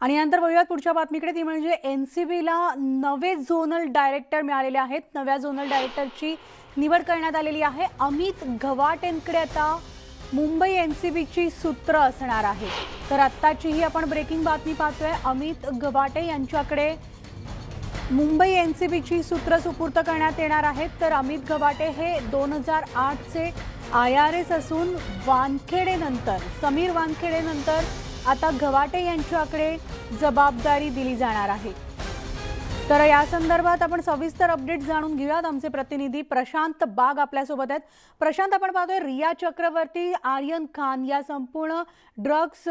आणि नंतर बघूयात पुढच्या बातमीकडे. ती म्हणजे एन सी बीला नवे झोनल डायरेक्टर मिळालेले आहेत. नव्या झोनल डायरेक्टरची निवड करण्यात आलेली आहे. अमित घवाटेंकडे आता मुंबई एन सी बीची सूत्र असणार आहे. तर आत्ताचीही आपण ब्रेकिंग बातमी पाहतोय. अमित गवाटे यांच्याकडे मुंबई एन सी बीची सूत्र सुपूर्त करण्यात येणार आहेत. तर अमित गवाटे हे दोन हजार आठचे आय आर एस असून वानखेडेनंतर समीर वानखेडेनंतर आता गवाटे यांच्याकडे जबाबदारी दिली जाणार आहे. तर या संदर्भात आपण सविस्तर अपडेट जाणून घेऊयात. आमचे प्रतिनिधी प्रशांत बाग आपल्यासोबत आहेत. प्रशांत आपण पाहतोय रिया चक्रवर्ती आर्यन खान या संपूर्ण ड्रग्स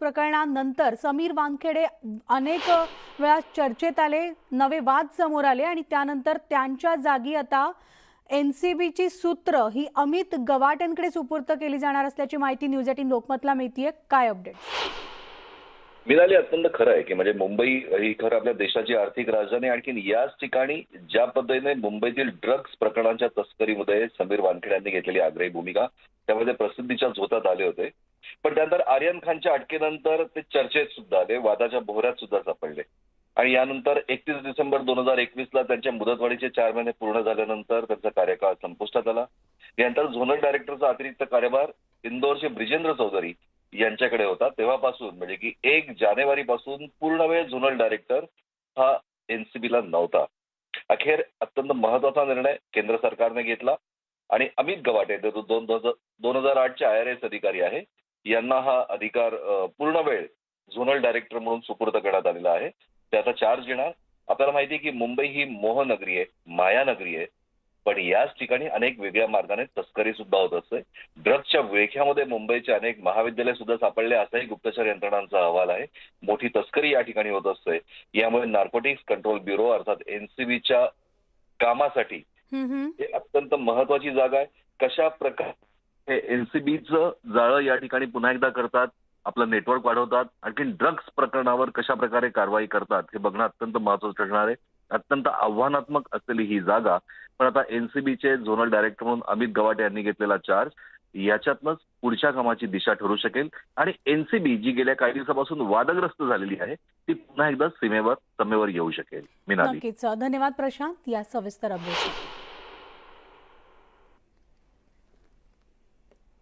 प्रकरणानंतर समीर वानखेडे अनेक वेळा चर्चेत आले नवे वाद समोर आले आणि त्यानंतर त्यांच्या जागी आता एन सी बीची सूत्र ही अमित गवाटेंकडे सुपूर्त केली जाणार असल्याची माहिती न्यूज एटीन लोकमतला मिळतीये. काय अपडेट मिळाली अत्यंत खरं आहे की म्हणजे मुंबई ही खरं आपल्या देशाची आर्थिक राजधानी आणखी याच ठिकाणी ज्या पद्धतीने मुंबईतील ड्रग्ज प्रकरणांच्या तस्करीमध्ये समीर वानखेडे यांनी घेतलेली आग्रही भूमिका त्यामध्ये प्रसिद्धीच्या झोतात आले होते. पण त्यानंतर आर्यन खानच्या अटकेनंतर ते चर्चेत सुद्धा आले वादाच्या भोवऱ्यात सुद्धा सापडले. आणि यानंतर एकतीस डिसेंबर दोन हजार एकवीसला त्यांच्या मुदतवाढीचे चार महिने पूर्ण झाल्यानंतर त्यांचा कार्यकाळ संपुष्टात आला. यानंतर झोनल डायरेक्टरचा अतिरिक्त कार्यभार इंदोरचे ब्रिजेंद्र चौधरी यांच्याकडे होता. तेव्हापासून म्हणजे की एक जानेवारी पासून पूर्ण वेळ झोनल डायरेक्टर हा एनसीबीला नव्हता. अखेर अत्यंत महत्त्वाचा निर्णय केंद्र सरकारने घेतला आणि अमित गवाटे जे दोन दोन हजार आठचे आय आर एस अधिकारी आहे यांना हा अधिकार पूर्ण वेळ झोनल डायरेक्टर म्हणून सुपूर्द करण्यात आलेला आहे. त्याचा चार्ज घेणार आपल्याला माहिती आहे की मुंबई ही मोहनगरी आहे मायानगरी आहे. पण याच ठिकाणी अनेक वेगळ्या मार्गाने तस्करी सुद्धा होत असते. ड्रग्सच्या विळख्यामध्ये मुंबईचे अनेक महाविद्यालय सुद्धा सापडले असाही गुप्तचर यंत्रणांचा अहवाल आहे. मोठी तस्करी या ठिकाणी होत असते. यामुळे नार्कोटिक्स कंट्रोल ब्युरो अर्थात एनसीबीच्या कामासाठी. हे अत्यंत महत्वाची जागा आहे. कशा प्रकारे हे एनसीबीचं जाळं या ठिकाणी पुन्हा एकदा करतात आपलं नेटवर्क वाढवतात. आणखी ड्रग्ज प्रकरणावर कशा प्रकारे कारवाई करतात हे बघणं अत्यंत महत्वाचं ठरणार आहे. अत्यंत आव्हानात्मक असलेली ही जागा. पण आता एनसीबीचे झोनल डायरेक्टर म्हणून अमित गवाटे यांनी घेतलेला चार्ज याच्यातनंच पुढच्या कामाची दिशा ठरू शकेल. आणि एनसीबी जी गेल्या काही दिवसापासून वादग्रस्त झालेली आहे ती पुन्हा एकदा सीमेवर समेवर येऊ शकेल. मी नक्कीच. धन्यवाद प्रशांत. या सविस्तर